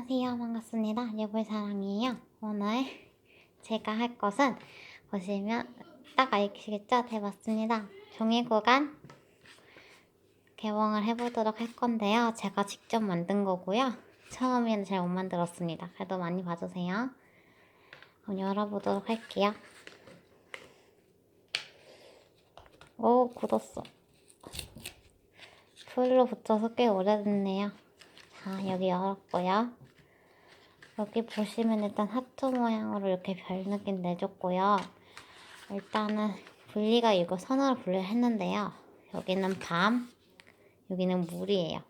안녕하세요. 반갑습니다. 예불사랑이에요. 오늘 제가 할 것은 보시면 딱 아시겠죠? 해봤습니다. 종이 구간 개봉을 해보도록 할 건데요. 제가 직접 만든 거고요. 처음에는 잘 못 만들었습니다. 그래도 많이 봐주세요. 그럼 열어보도록 할게요. 오, 굳었어. 풀로 붙여서 꽤 오래됐네요. 자, 여기 열었고요. 여기 보시면 일단 하트 모양으로 이렇게 별 느낌 내줬고요. 일단은 분리가 이거 선으로 분리를 했는데요. 여기는 밤, 여기는 물이에요.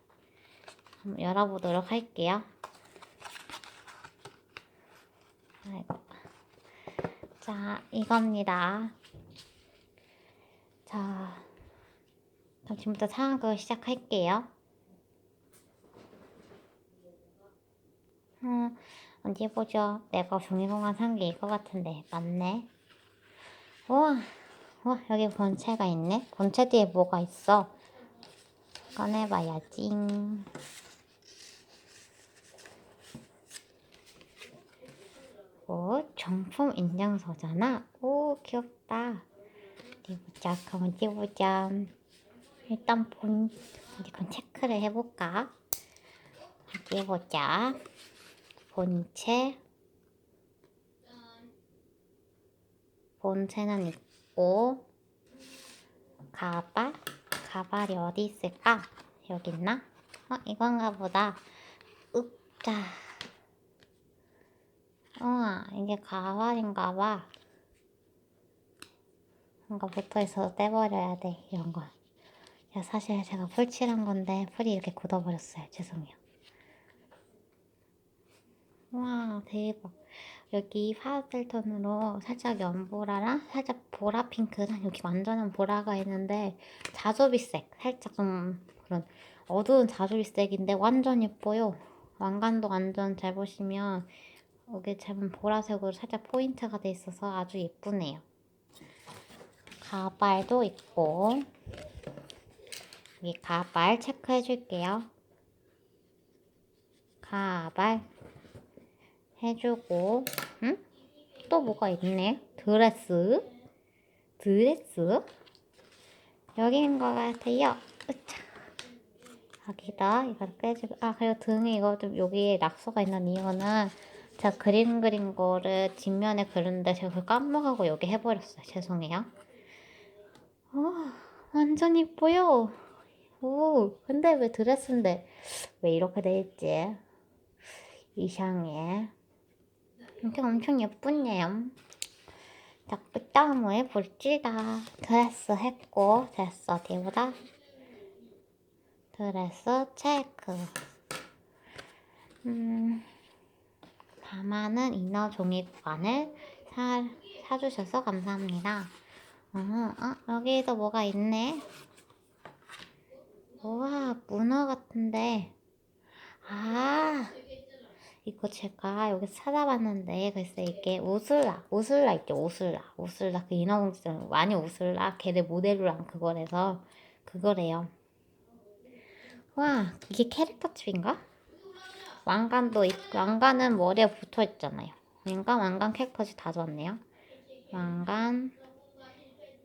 한번 열어보도록 할게요. 아이고. 자, 이겁니다. 자, 그럼 지금부터 상황극을 시작할게요. 음, 어디 보죠? 내가 종이공간 산 게 이거 같은데 맞네. 우와, 우와 여기 본체가 있네. 본체 뒤에 뭐가 있어? 꺼내봐야지. 오, 정품 인증서잖아. 오, 귀엽다. 어디 보자. 그럼 어디 보자. 일단 본, 이건 체크를 해볼까? 어디 보자. 본체 본체는 있고 가발 가발이 어디 있을까? 여기 있나? 어 이건가 보다. 읍자. 우와 이게 가발인가 봐. 뭔가 붙어 있어서 떼버려야 돼 이런 거. 야, 사실 제가 풀칠한 건데 풀이 이렇게 굳어버렸어요. 죄송해요 와 대박. 여기 파스텔 톤으로 살짝 연보라랑 살짝 보라 핑크랑 여기 완전한 보라가 있는데 자조비색 살짝 좀 그런 어두운 자조비색인데 완전 예뻐요. 왕관도 완전 잘 보시면 여기 제품 보라색으로 살짝 포인트가 돼 있어서 아주 예쁘네요. 가발도 있고 여기 가발 체크해 줄게요. 가발 해주고, 응? 또 뭐가 있네? 드레스? 드레스? 여기인 것 같아요. 으차. 여기다, 이걸 빼주고, 아, 그리고 등에 이거 좀 여기에 낙서가 있는 이유는 제가 그림 그린 거를 뒷면에 그렸는데 제가 그걸 까먹하고 여기 해버렸어요. 죄송해요. 오, 완전 이뻐요. 오, 근데 왜 드레스인데 왜 이렇게 돼 있지? 이상해. 이게 엄청 예쁘네요. 자, 그 다음에 볼지다. 드레스 했고, 됐어. 어디보다? 드레스 체크. 음, 담아는 이너 종이관을 사, 사주셔서 감사합니다. 어, 어, 여기도 뭐가 있네. 우와, 문어 같은데. 아, 이거 제가 여기 찾아봤는데 글쎄 이게 우슬라 우슬라 있죠 우슬라. 우슬라 그 인어공주 많이 우슬라 걔네 모델로랑 그거래서 그거래요. 와 이게 캐릭터 칩인가? 왕관도 있, 왕관은 머리에 붙어 있잖아요. 그러니까 왕관 캐릭터치 다 줬네요. 왕관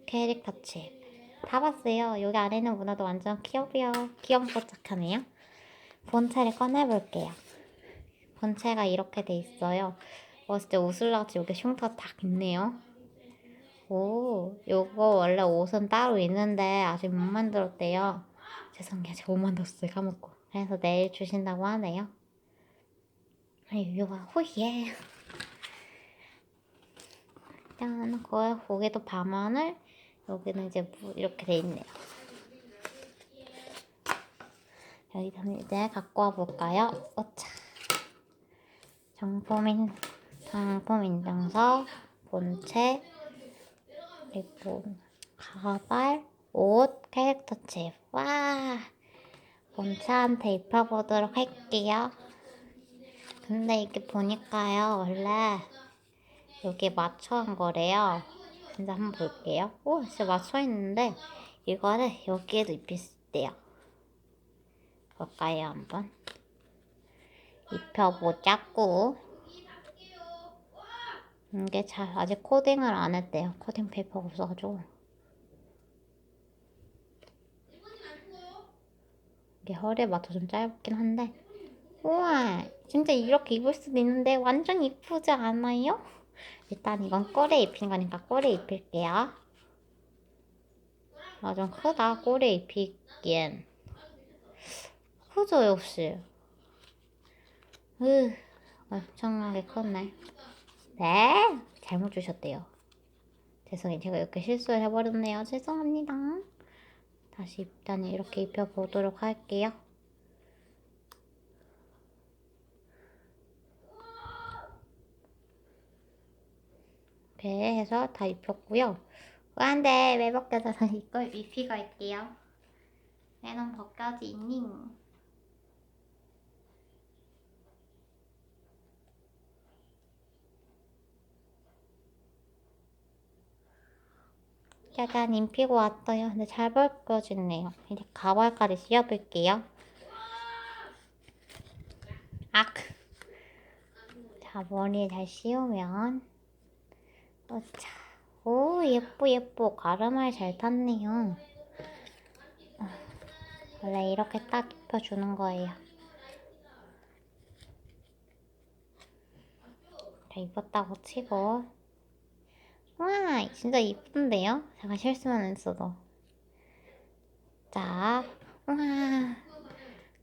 캐릭터 칩다 봤어요. 여기 안에 있는 문화도 완전 귀여워요. 귀염뽀짝하네요. 본체를 꺼내볼게요 본체가 이렇게 돼 있어요. 어, 진짜 웃을라같이 여기 흉터 딱 있네요. 오, 요거 원래 옷은 따로 있는데 아직 못 만들었대요. 죄송해요. 제가 못 만들었어요. 까먹고. 그래서 내일 주신다고 하네요. 아유, 요거, 호예. 일단, 거기, 거기도 밤하늘, 여기는 이제 이렇게 돼 있네요. 여기 이제 갖고 와 볼까요? 오차. 정품인 정품 인증서, 본체, 그리고 가발, 옷, 캐릭터 칩. 와, 본체한테 입혀보도록 할게요. 근데 이게 보니까요, 원래 여기 맞춰 한 거래요. 진짜 한번 볼게요. 오, 진짜 맞춰 있는데 이거를 여기에도 입힐 수 있대요. 볼까요, 한번? 입혀보자꾸. 이게 잘 아직 코딩을 안 했대요. 코딩 페이퍼가 없어가지고. 이게 허리에 맞춰 좀 짧긴 한데. 우와, 진짜 이렇게 입을 수도 있는데 완전 이쁘지 않아요? 일단 이건 꼬리에 입힌 거니까 꼬리에 입힐게요. 아, 좀 크다. 꼬리에 입히기엔. 크죠, 역시. 으, 엄청나게 컸네. 네, 잘못 주셨대요. 죄송해요. 제가 이렇게 실수를 해버렸네요. 죄송합니다. 다시 일단 이렇게 입혀보도록 할게요. 이렇게 해서 다 입혔고요. 안돼 왜 벗겨져서 이걸 입히고 할게요. 왜는 벗겨지니? 짜잔 입히고 왔어요. 근데 잘 벗겨지네요. 이제 가발까지 씌워볼게요. 악. 자 머리에 잘 씌우면 어차. 오 예뻐 예뻐 가르마에 잘 탔네요. 어, 원래 이렇게 딱 입혀주는 거예요. 자 입었다고 치고 와 진짜 이쁜데요? 제가 실수만 했어도. 자 와.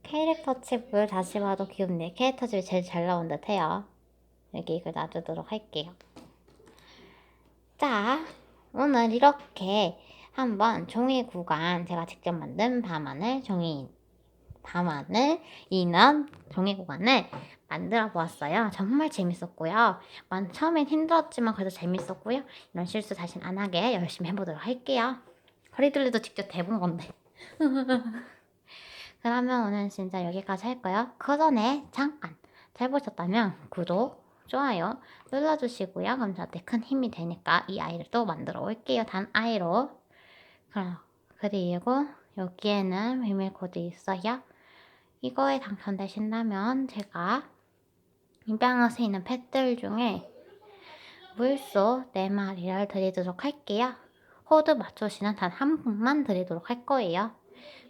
캐릭터 칩을 다시 봐도 귀엽네 캐릭터 칩이 제일 잘 나온 듯 해요. 여기 이걸 놔두도록 할게요. 자 오늘 이렇게 한번 종이 구간 제가 직접 만든 밤하늘 종이 밤하늘 인원 종이 구간을 만들어 보았어요. 정말 재밌었고요. 완 처음엔 힘들었지만 그래도 재밌었고요. 이런 실수 다신 안 하게 열심히 해보도록 할게요. 허리둘레도 직접 대본 건데. 그러면 오늘 진짜 여기까지 할 거예요. 그 전에 잠깐 잘 보셨다면 구독, 좋아요 눌러주시고요. 그럼 저한테 큰 힘이 되니까 이 아이를 또 만들어 올게요. 단 아이로. 그럼 그리고 여기에는 비밀 코드 있어요. 이거에 당첨되신다면 제가 입양하에 있는 펫들 중에 물소 4마리를 드리도록 할게요. 호드 맞추시는 단 한 분만 드리도록 할 거예요.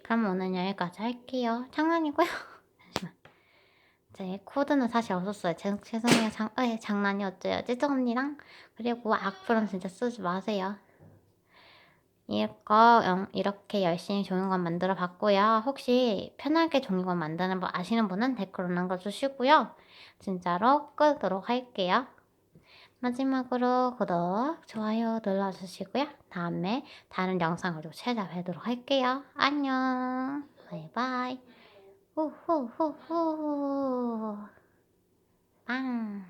그럼 오늘 여기까지 할게요. 장난이고요. 제 코드는 사실 없었어요. 제, 죄송해요. 장, 에, 장난이었죠. 죄송합니다. 그리고 악플은 진짜 쓰지 마세요. 이거 이렇게 열심히 종이관 만들어 봤고요. 혹시 편하게 종이관 만드는 법 아시는 분은 댓글로 남겨주시고요. 진짜로 끄도록 할게요. 마지막으로 구독, 좋아요 눌러주시고요. 다음에 다른 영상으로 찾아뵈도록 할게요. 안녕. 바이바이. 후후후후. 빵.